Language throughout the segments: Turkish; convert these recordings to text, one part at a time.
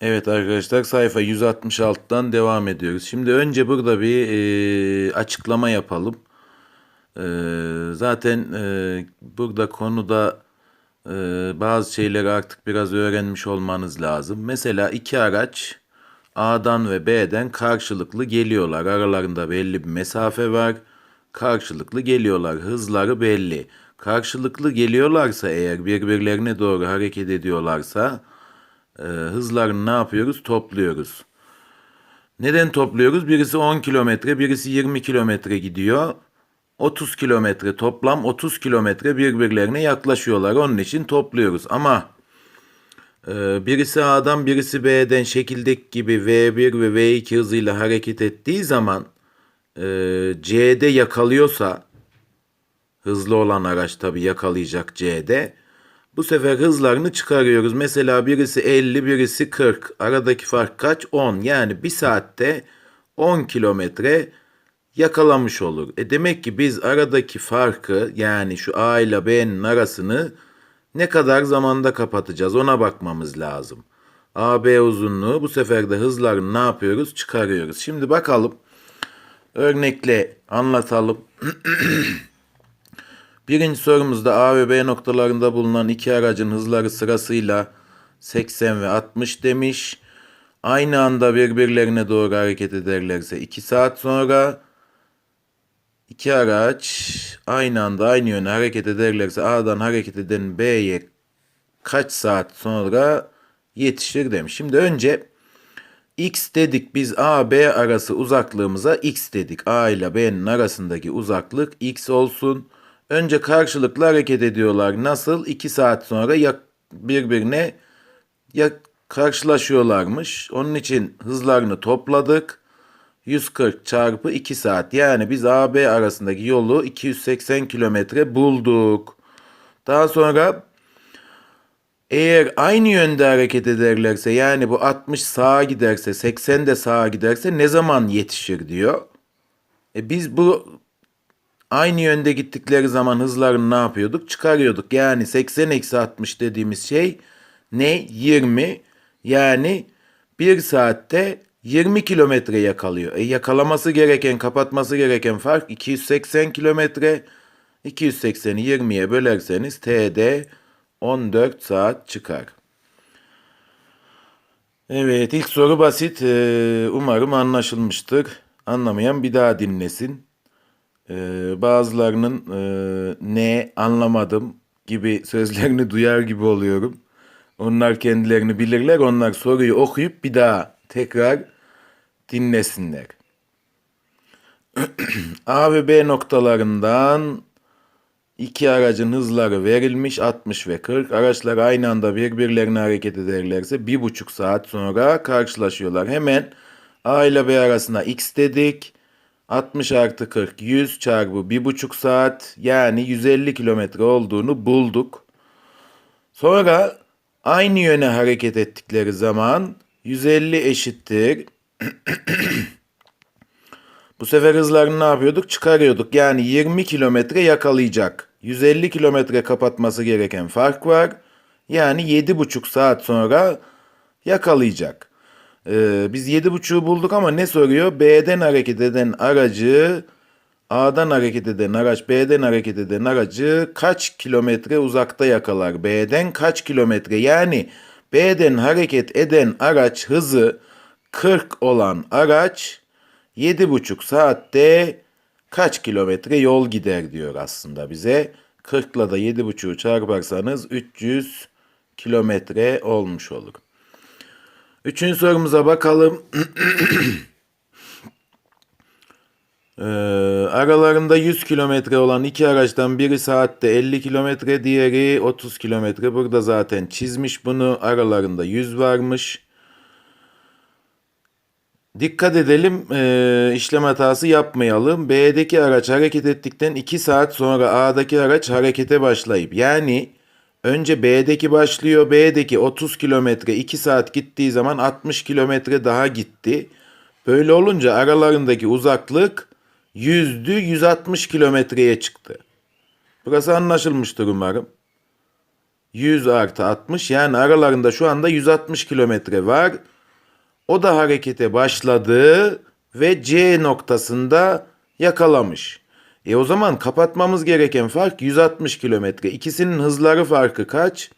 Evet arkadaşlar sayfa 166'dan devam ediyoruz. Şimdi önce burada bir e, açıklama yapalım. E, zaten e, burada konuda e, bazı şeyleri artık biraz öğrenmiş olmanız lazım. Mesela iki araç A'dan ve B'den karşılıklı geliyorlar. Aralarında belli bir mesafe var. Karşılıklı geliyorlar. Hızları belli. Karşılıklı geliyorlarsa eğer birbirlerine doğru hareket ediyorlarsa e, hızlarını ne yapıyoruz? Topluyoruz. Neden topluyoruz? Birisi 10 kilometre, birisi 20 kilometre gidiyor. 30 kilometre toplam 30 kilometre birbirlerine yaklaşıyorlar. Onun için topluyoruz. Ama e, birisi A'dan birisi B'den şekildeki gibi V1 ve V2 hızıyla hareket ettiği zaman e, C'de yakalıyorsa hızlı olan araç tabii yakalayacak C'de. Bu sefer hızlarını çıkarıyoruz. Mesela birisi 50, birisi 40. Aradaki fark kaç? 10. Yani bir saatte 10 kilometre yakalamış olur. E demek ki biz aradaki farkı yani şu A ile B'nin arasını ne kadar zamanda kapatacağız ona bakmamız lazım. AB uzunluğu bu sefer de hızlarını ne yapıyoruz? Çıkarıyoruz. Şimdi bakalım. Örnekle anlatalım. Birinci sorumuzda A ve B noktalarında bulunan iki aracın hızları sırasıyla 80 ve 60 demiş. Aynı anda birbirlerine doğru hareket ederlerse 2 saat sonra iki araç aynı anda aynı yöne hareket ederlerse A'dan hareket eden B'ye kaç saat sonra yetişir demiş. Şimdi önce X dedik biz A B arası uzaklığımıza X dedik. A ile B'nin arasındaki uzaklık X olsun. Önce karşılıklı hareket ediyorlar. Nasıl? 2 saat sonra ya birbirine ya karşılaşıyorlarmış. Onun için hızlarını topladık. 140 çarpı 2 saat. Yani biz AB arasındaki yolu 280 kilometre bulduk. Daha sonra eğer aynı yönde hareket ederlerse yani bu 60 sağa giderse 80 de sağa giderse ne zaman yetişir diyor. E biz bu aynı yönde gittikleri zaman hızlarını ne yapıyorduk? Çıkarıyorduk. Yani 80 eksi 60 dediğimiz şey ne? 20. Yani 1 saatte 20 kilometre yakalıyor. E yakalaması gereken, kapatması gereken fark 280 kilometre. 280'i 20'ye bölerseniz TD 14 saat çıkar. Evet ilk soru basit. Ee, umarım anlaşılmıştır. Anlamayan bir daha dinlesin. Ee, bazılarının e, ne anlamadım gibi sözlerini duyar gibi oluyorum. Onlar kendilerini bilirler. Onlar soruyu okuyup bir daha tekrar dinlesinler. A ve B noktalarından iki aracın hızları verilmiş 60 ve 40. Araçlar aynı anda birbirlerine hareket ederlerse bir buçuk saat sonra karşılaşıyorlar. Hemen A ile B arasına x dedik. 60 artı 40 100 çarpı bir buçuk saat yani 150 kilometre olduğunu bulduk. Sonra aynı yöne hareket ettikleri zaman 150 eşittir. Bu sefer hızlarını ne yapıyorduk? Çıkarıyorduk. Yani 20 kilometre yakalayacak. 150 kilometre kapatması gereken fark var. Yani 7,5 saat sonra yakalayacak. Ee, biz 7,5'u bulduk ama ne soruyor? B'den hareket eden aracı A'dan hareket eden araç B'den hareket eden aracı kaç kilometre uzakta yakalar? B'den kaç kilometre? Yani B'den hareket eden araç hızı 40 olan araç 7,5 saatte kaç kilometre yol gider diyor aslında bize. 40 ile da 7,5'u çarparsanız 300 kilometre olmuş olur. Üçüncü sorumuza bakalım. Ee, aralarında 100 kilometre olan iki araçtan biri saatte 50 kilometre, diğeri 30 kilometre. Burada zaten çizmiş bunu. Aralarında 100 varmış. Dikkat edelim, e, işlem hatası yapmayalım. B'deki araç hareket ettikten 2 saat sonra A'daki araç harekete başlayıp yani önce B'deki başlıyor. B'deki 30 kilometre 2 saat gittiği zaman 60 kilometre daha gitti. Böyle olunca aralarındaki uzaklık yüzdü 160 kilometreye çıktı. Burası anlaşılmıştır umarım. 100 artı 60 yani aralarında şu anda 160 kilometre var. O da harekete başladı ve C noktasında yakalamış. E o zaman kapatmamız gereken fark 160 kilometre. İkisinin hızları farkı kaç?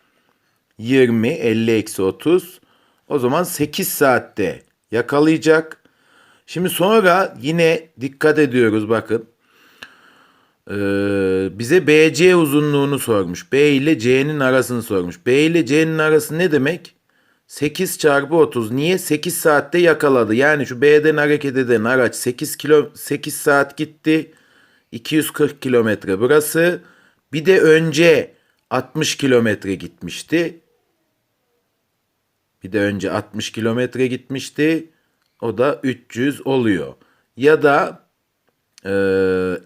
20, 50 eksi 30. O zaman 8 saatte yakalayacak. Şimdi sonra yine dikkat ediyoruz bakın. Ee, bize BC uzunluğunu sormuş. B ile C'nin arasını sormuş. B ile C'nin arası ne demek? 8 çarpı 30. Niye? 8 saatte yakaladı. Yani şu B'den hareket eden araç 8 kilo 8 saat gitti. 240 kilometre burası. Bir de önce 60 kilometre gitmişti. Bir de önce 60 kilometre gitmişti. O da 300 oluyor. Ya da e,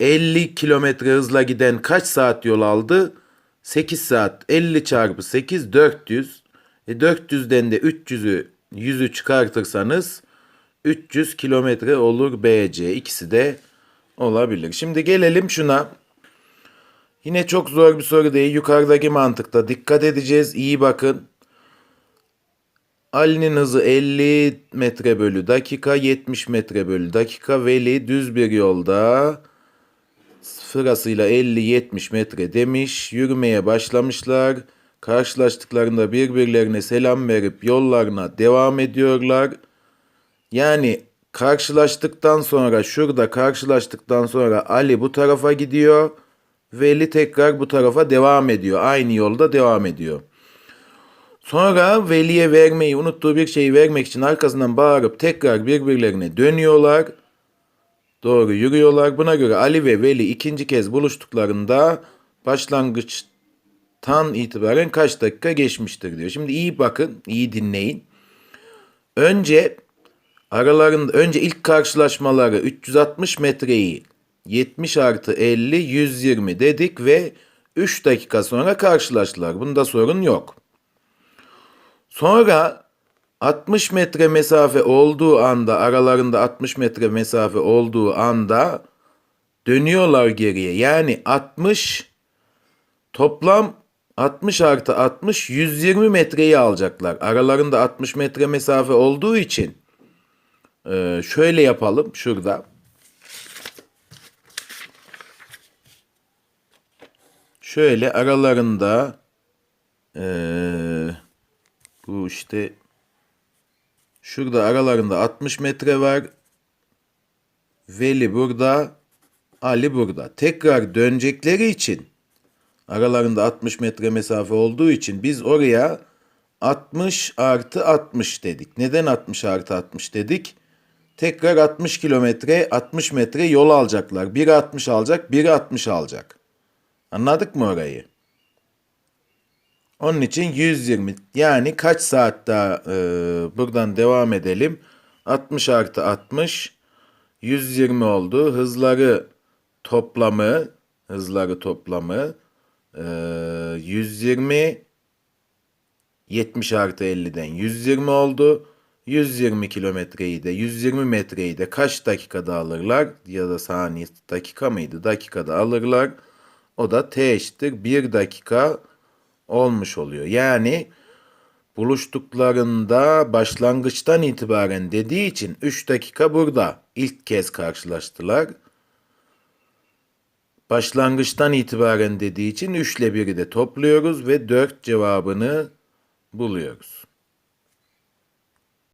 50 kilometre hızla giden kaç saat yol aldı? 8 saat. 50 çarpı 8 400. E 400'den de 300'ü 100'ü çıkartırsanız 300 kilometre olur BC. İkisi de olabilir. Şimdi gelelim şuna. Yine çok zor bir soru değil. Yukarıdaki mantıkta dikkat edeceğiz. İyi bakın. Ali'nin hızı 50 metre bölü dakika, 70 metre bölü dakika. Veli düz bir yolda sırasıyla 50-70 metre demiş. Yürümeye başlamışlar. Karşılaştıklarında birbirlerine selam verip yollarına devam ediyorlar. Yani karşılaştıktan sonra şurada karşılaştıktan sonra Ali bu tarafa gidiyor. Veli tekrar bu tarafa devam ediyor. Aynı yolda devam ediyor. Sonra veliye vermeyi unuttuğu bir şeyi vermek için arkasından bağırıp tekrar birbirlerine dönüyorlar. Doğru yürüyorlar. Buna göre Ali ve Veli ikinci kez buluştuklarında başlangıçtan itibaren kaç dakika geçmiştir diyor. Şimdi iyi bakın, iyi dinleyin. Önce aralarında önce ilk karşılaşmaları 360 metreyi 70 artı 50 120 dedik ve 3 dakika sonra karşılaştılar. Bunda sorun yok. Sonra 60 metre mesafe olduğu anda aralarında 60 metre mesafe olduğu anda dönüyorlar geriye. Yani 60 toplam 60 artı 60 120 metreyi alacaklar. Aralarında 60 metre mesafe olduğu için e, şöyle yapalım şurada. Şöyle aralarında eee bu işte şurada aralarında 60 metre var. Veli burada, Ali burada. Tekrar dönecekleri için aralarında 60 metre mesafe olduğu için biz oraya 60 artı 60 dedik. Neden 60 artı 60 dedik? Tekrar 60 kilometre, 60 metre yol alacaklar. Biri 60 alacak, biri 60 alacak. Anladık mı orayı? Onun için 120 yani kaç saat daha e, buradan devam edelim. 60 artı 60 120 oldu. Hızları toplamı hızları toplamı e, 120 70 artı 50'den 120 oldu. 120 kilometreyi de 120 metreyi de kaç dakikada alırlar ya da saniye dakika mıydı dakikada alırlar. O da t eşittir 1 dakika olmuş oluyor. Yani buluştuklarında başlangıçtan itibaren dediği için 3 dakika burada ilk kez karşılaştılar. Başlangıçtan itibaren dediği için 3 ile 1'i de topluyoruz ve 4 cevabını buluyoruz.